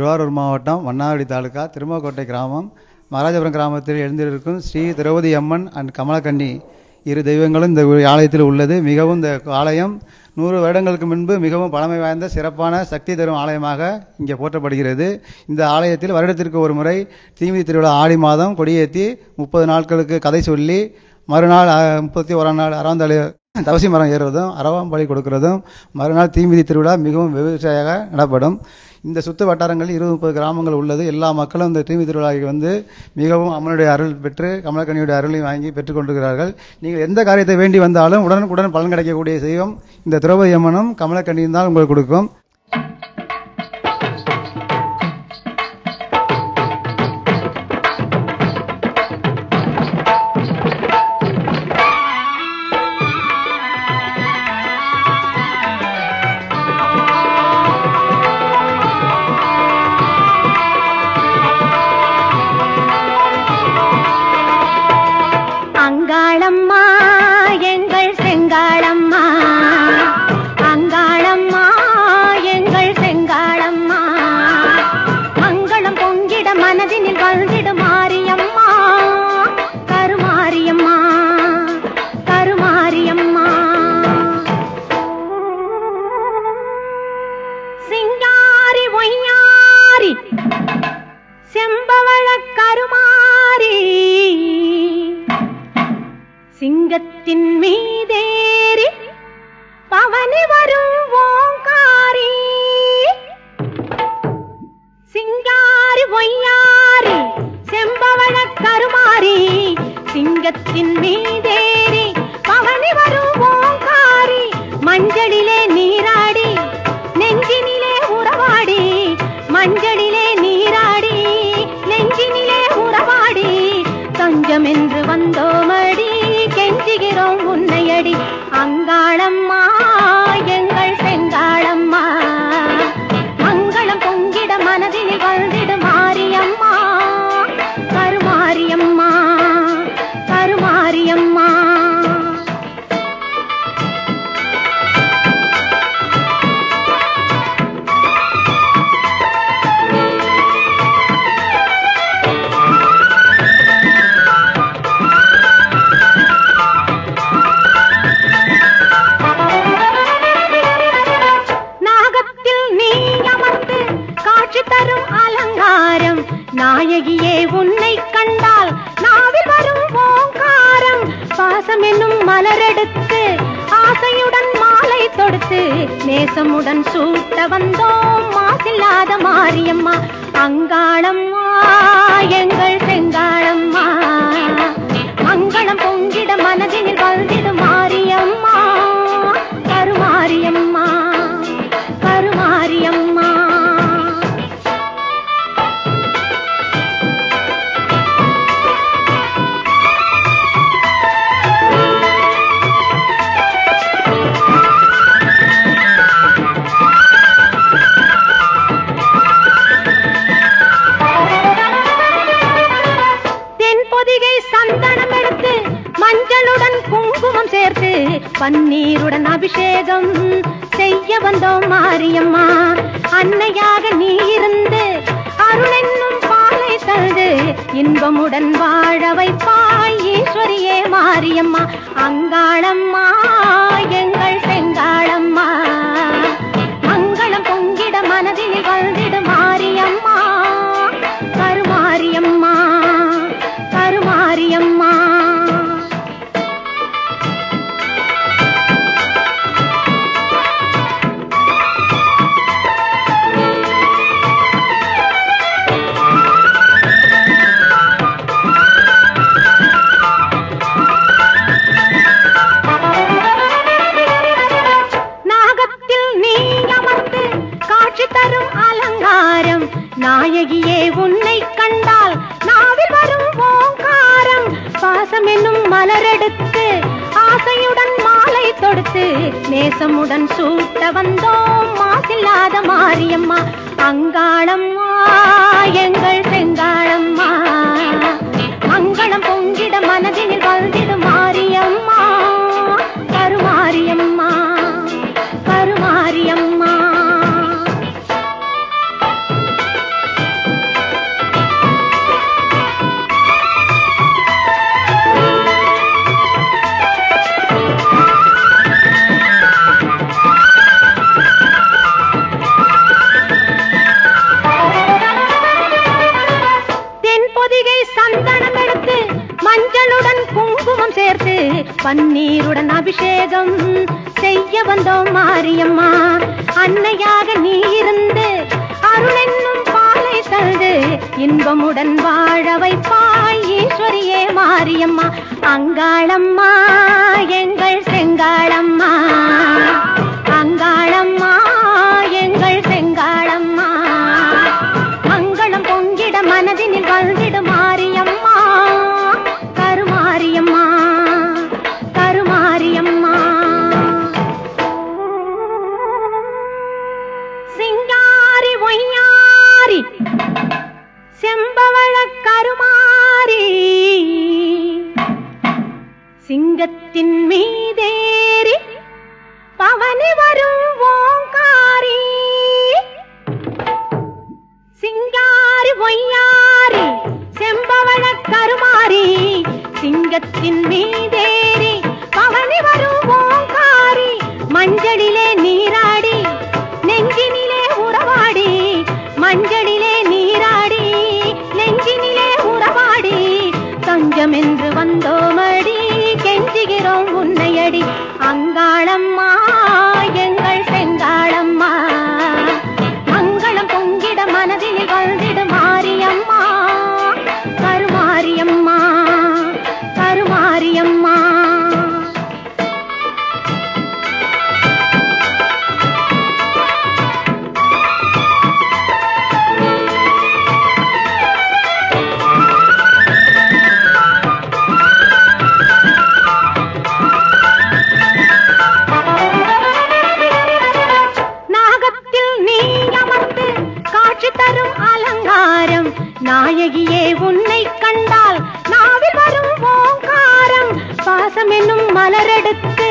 திருவாரூர் மாவட்டம் வண்ணாவடி தாலுக்கா திருமக்கோட்டை கிராமம் மகாராஜபுரம் கிராமத்தில் எழுந்திருக்கும் ஸ்ரீ திரௌபதி அம்மன் அண்ட் கமலக்கண்ணி இரு தெய்வங்களும் இந்த ஆலயத்தில் உள்ளது. மிகவும் இந்த ஆலயம் நூறு வருடங்களுக்கு முன்பு மிகவும் பழமை வாய்ந்த சிறப்பான சக்தி தரும் ஆலயமாக இங்கே போற்றப்படுகிறது. இந்த ஆலயத்தில் வருடத்திற்கு ஒரு முறை தீமிதி திருவிழா ஆடி மாதம் கொடியேற்றி முப்பது நாட்களுக்கு கதை சொல்லி மறுநாள் முப்பத்தி ஓராம் நாள் அறந்தாளி தவசி மரம் ஏறுவதும் அரவாம் பலி கொடுக்கிறதும் மறுநாள் தீமிதி திருவிழா மிகவும் வெகுசாயாக நடப்படும் இந்த சுத்த வட்டாரங்களில் இருபது முப்பது கிராமங்கள் உள்ளது. எல்லா மக்களும் இந்த தீமை திருவிழாவுக்கு வந்து மிகவும் அம்மனுடைய அருள் பெற்று கமலக்கனியுடைய அருளையும் வாங்கி பெற்றுக் கொண்டிருக்கிறார்கள். நீங்கள் எந்த காரியத்தை வேண்டி வந்தாலும் உடனுக்குடன் பலன் கிடைக்கக்கூடிய செய்யும் இந்த திரௌபதி அம்மனும் கமலக்கண்ணியும் தான் உங்களுக்கு கொடுக்கும். அழைக்கிறோம் உன்னை அடி அங்காளம்மா எங்க பாசம் என்னும் மலரெடுத்து ஆசையுடன் மாலை தொடுத்து நேசமுடன் சூட்ட வந்தோம் மாசில்லாத மாரியம்மா. அங்காளம்மா எங்கள் செங்காளம்மா. மங்களம் பொங்கிட மனதினில் வந்து மல்லிகை சந்தனம் எடுத்து மஞ்சளுடன் குங்குமம் சேர்த்து பன்னீருடன் அபிஷேகம் செய்ய வந்தோம் மாரியம்மா. அன்னையாக நீ இருந்து அருளென்னும் பாலை தந்து இன்பமுடன் வாழ வைப்பாய் ஈஸ்வரியே மாரியம்மா. அங்காளம்மா எங்கள் செங்காளம்மா நேசமுடன் சூட்ட வந்தோம். மாசில்லாத மாரியம்மா அங்காளம்மா எங்கள் செங்காளம்மா. மங்களம் பொங்கிட மன செய்ய வந்தோம் மாரியம்மா. அன்னையாக நீ இருந்து அருளென்னும் பாலை தந்து இன்பமுடன் வாழ வைப்பாய் ஈஸ்வரியே மாரியம்மா. அங்காளம்மா எங்கள் செங்காளம்மா. அங்காளம்மா எங்கள் செங்காளம்மா. மங்களம் பொங்கிட மனதினில் வந்திடு நாயகியே உன்னை கண்டால் நாவில் வரும் ஓங்காரம். பாசம் என்னும் மலரெடுத்து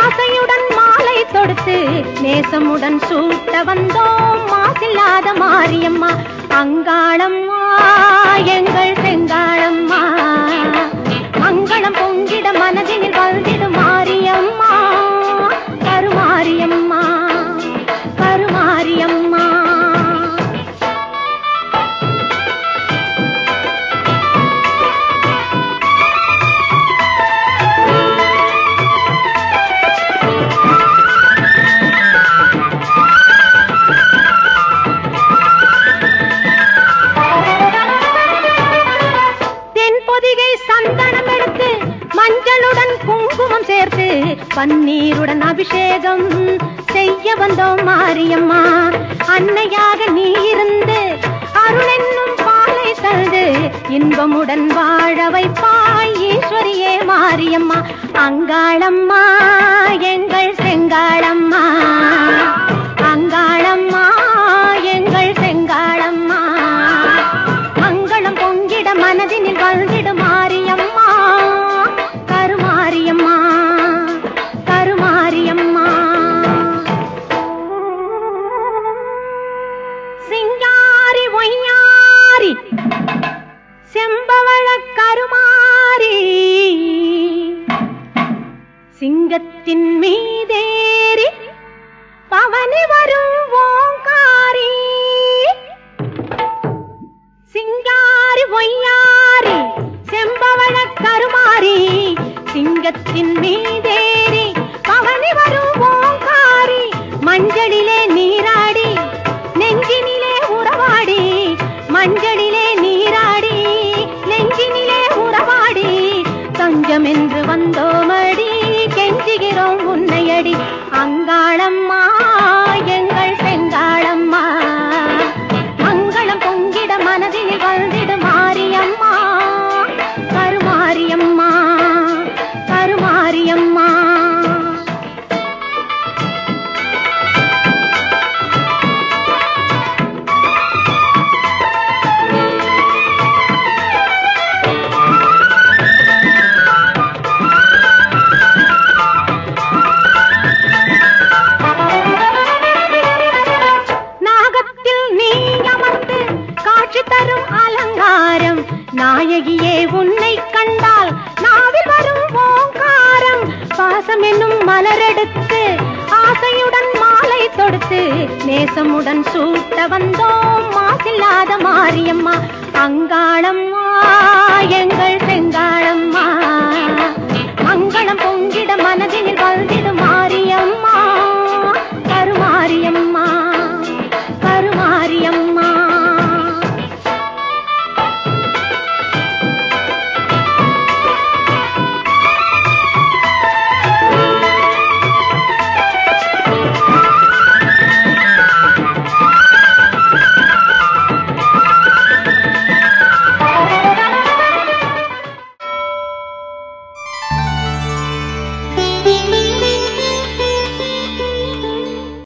ஆசையுடன் மாலை தொடுத்து நேசமுடன் சூட்ட வந்தோம். மாசில்லாத மாரியம்மா அங்காளம்மா. பன்னீருடன் அபிஷேகம் செய்ய வந்தோம் மாரியம்மா. அன்னையாக நீ இருந்து அருள் என்னும் பாலை தந்து இன்பமுடன் வாழ வைப்பாய் ஈஸ்வரியே மாரியம்மா. அங்காளம்மா எங்கள் செங்காளம்மா. சிங்காரி ஒய்யாரி செம்பவள கருமாரி. சிங்கத்தின் மீதேறி பவனி வரும் ஓங்காரி. சிங்காரி ஒய்யாரி செம்பவள கருமாரி சிங்கத்தின் மீது நேசமுடன் சூட்ட வந்தோம். மாசில்லாத மாரியம்மா அங்காளம்மா எங்கள் செங்காளம்மா. மங்களம் பொங்கிட மன